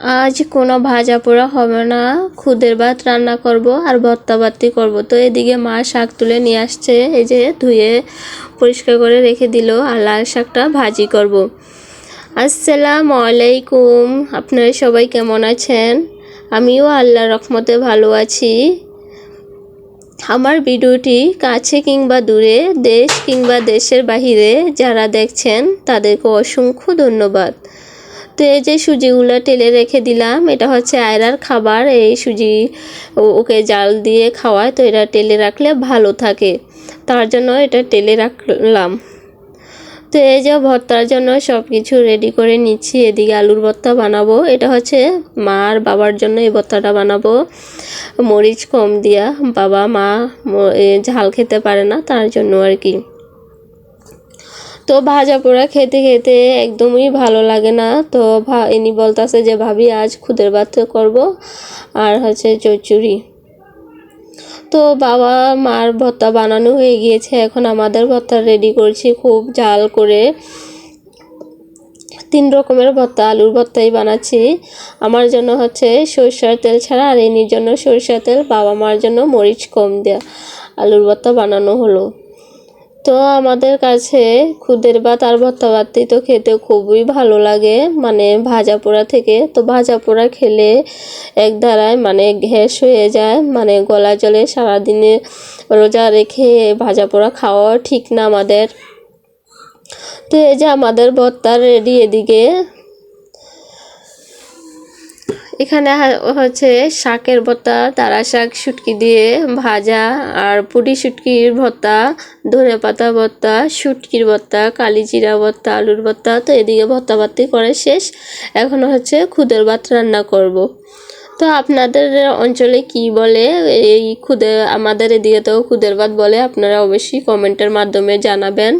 আজ কোনো ভাজা পোড়া হবে না। খুদের ভাত রান্না করব আর ভর্তা বাতি করব। তো এদিকে মা শাক তুলে নিয়ে আসছে, এই যে ধুয়ে পরিষ্কার করে রেখে দিল আর লাল শাকটা ভাজি করব। আসসালামু আলাইকুম, আপনারা সবাই কেমন আছেন? আমিও আল্লাহর রহমতে ভালো আছি। আমার ভিডিওটি কাছে কিংবা দূরে, দেশ কিংবা দেশের বাহিরে যারা দেখছেন, তাদেরকে অসংখ্য ধন্যবাদ। তো এই যে সুজিগুলো টেলে রেখে দিলাম, এটা হচ্ছে আয়রার খাবার। এই সুজি ওকে জাল দিয়ে খাওয়ায়, তো এটা টেলে রাখলে ভালো থাকে। তার জন্য এটা টেলে রাখলাম। তো এই যে ভর্তার জন্য সব কিছু রেডি করে নিচ্ছি। এদিকে আলুর ভর্তা বানাবো। এটা হচ্ছে মা আর বাবার জন্য এই ভর্তাটা বানাবো। মরিচ কম দিয়া বাবা মা ঝাল খেতে পারে না, তার জন্য আর কি। তো ভাজা পোড়া খেতে খেতে একদমই ভালো লাগে না। তো ইনি বলতেছে যে, ভাবি, আজ খুদের ভাত করব আর হচ্ছে চচ্চড়ি। তো বাবা মার ভর্তা বানানো হয়ে গিয়েছে। এখন আমাদের ভর্তা রেডি করছি খুব জাল করে। তিন রকমের ভর্তা, আলুর ভর্তাই বানাচ্ছি। আমার জন্য হচ্ছে সরষের তেল ছাড়া আর ইনির জন্য সরষের তেল, বাবা মার জন্য মরিচ কম দেওয়া আলুর ভর্তা বানানো হলো। তো আমাদের কাছে খুদের ভাত আর ভর্তা ভাতটি তো খেতে খুবই ভালো লাগে। মানে ভাজা পোড়া থেকে তো ভাজা পোড়া খেলে এক ধারায় মানে গ্যাস হয়ে যায়। মানে গলা জলে সারাদিনে রোজা রেখে ভাজা পোড়া খাওয়া ঠিক না আমাদের। তো এই যে আমাদের ভর্তার রেডি এদিকে এখানে হচ্ছে শাকের ভর্তা, তারা শাক, শুটকি দিয়ে ভাজা, আর পুটি শুটকির ভর্তা, ধনে পাতা ভর্তা, শুটকির ভর্তা কালি জিরা ভর্তা, আলুর ভর্তা, তো এদিকে ভর্তা বাতি করে শেষ। এখন হচ্ছে খুদের ভাত রান্না করব। তো আপনাদের অঞ্চলে কি বলে? এই খুদে, আমাদের এদিকে তো খুদের ভাত বলে, আপনারা অবশ্যই কমেন্টের মাধ্যমে জানাবেন।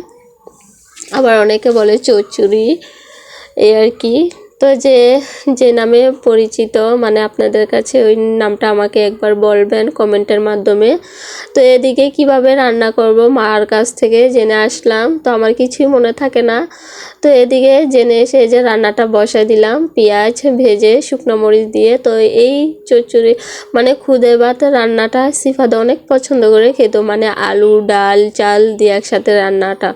আবার অনেকে বলে চচ্চড়ি এই আর কি। তো যে যে নামে পরিচিত মানে আপনাদের কাছে ওই নামটা আমাকে একবার বলবেন কমেন্টের মাধ্যমে। তো এদিকে কীভাবে রান্না করব, মার কাছ থেকে জেনে আসলাম, তো আমার কিছুই মনে থাকে না। তো এদিকে জেনে এসে যে রান্নাটা বসাই দিলাম, পেঁয়াজ ভেজে শুকনো মরিচ দিয়ে, তো এই চচ্চড়ি মানে খুদে ভাত রান্নাটা সিফাদা অনেক পছন্দ করে খেত মানে আলু, ডাল, চাল দিয়ে একসাথে রান্নাটা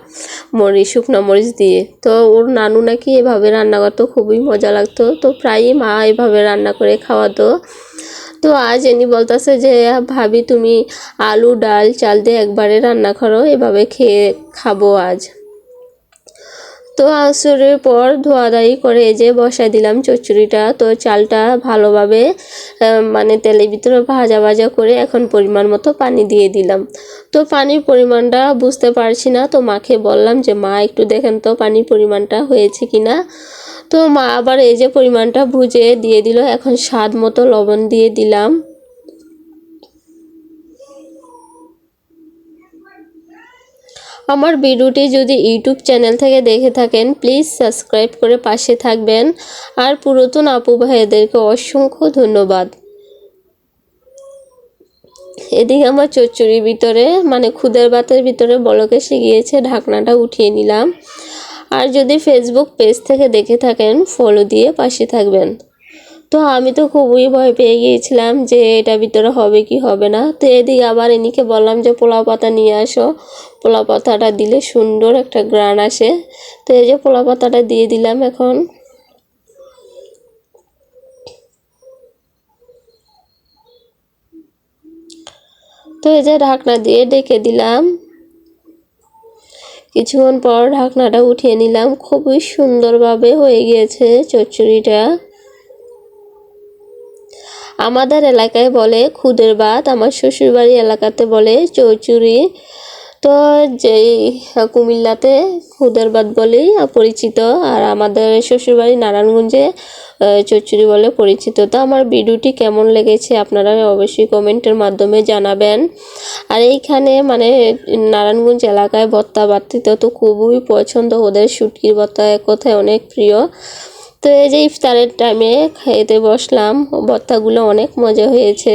মরিচ শুকনো মরিচ দিয়ে। তো ওর নানু নাকি এভাবে রান্না করতো, খুবই মজা লাগতো। তো প্রায়ই মা এভাবে রান্না করে খাওয়াতো। তো আজ এনি বলতেছে যে, ভাবি, তুমি আলু, ডাল, চাল দিয়ে একবারে রান্না করো, এভাবে খেয়ে খাব আজ। তো আসরের পর ধোয়াধাই করে যে বসাই দিলাম চচ্চড়িটা। তো চালটা ভালোভাবে মানে তেলের ভিতরে ভাজা ভাজা করে এখন পরিমাণ মতো পানি দিয়ে দিলাম। তো পানির পরিমাণটা বুঝতে পারছি না। তো মাকে বললাম যে, মা, একটু দেখেন তো পানির পরিমাণটা হয়েছে কি না তো মা আবার এই যে পরিমাণটা ভুজে দিয়ে দিল, এখন স্বাদ মতো লবণ দিয়ে দিলাম। আমার ভিডিওটি যদি ইউটিউব চ্যানেল থেকে দেখে থাকেন, প্লিজ সাবস্ক্রাইব করে পাশে থাকবেন। আর পুরাতন আপু ভাইদেরকে অসংখ্য ধন্যবাদ। এদিকে আমার চচ্চড়ির ভিতরে মানে খুদের ভাতের ভিতরে বলক এসে গিয়েছে ঢাকনাটা উঠিয়ে নিলাম। আর যদি ফেসবুক পেজ থেকে দেখে থাকেন ফলো দিয়ে পাশে থাকবেন। তো আমি তো খুবই ভয় পেয়ে গিয়েছিলাম যে এটা ভিতরে হবে কি হবে না। তো এদিকে আবার এনিকে বললাম যে, পোলাও পাতা নিয়ে আসো। পোলাও পাতাটা দিলে সুন্দর একটা গ্রান আসে। তো এই যে পোলাও পাতাটা দিয়ে দিলাম এখন। তো এই যে ঢাকনা দিয়ে ডেকে দিলাম। কিছুক্ষণ পর ঢাকনাটা উঠিয়ে নিলাম। খুবই সুন্দরভাবে হয়ে গিয়েছে চচ্চড়িটা। আমাদের এলাকায় বলে খুদের ভাত আমার শ্বশুরবাড়ি এলাকাতে বলে চৌচুরি তো যেই কুমিল্লাতে খুদের ভাত বলেই পরিচিত আর আমাদের শ্বশুরবাড়ি নারায়ণগঞ্জে আহ, চচ্চড়ি বলে পরিচিত। তো আমার ভিডিওটি কেমন লেগেছে আপনারা অবশ্যই কমেন্টের মাধ্যমে জানাবেন। আর এইখানে মানে নারায়ণগঞ্জ এলাকায় ভর্তা বাত্তিতে তো খুবই পছন্দ ওদের শুটকির ভর্তা এক কথায় অনেক প্রিয়। তো এই যে ইফতারের টাইমে খেতে বসলাম ভর্তাগুলো অনেক মজা হয়েছে।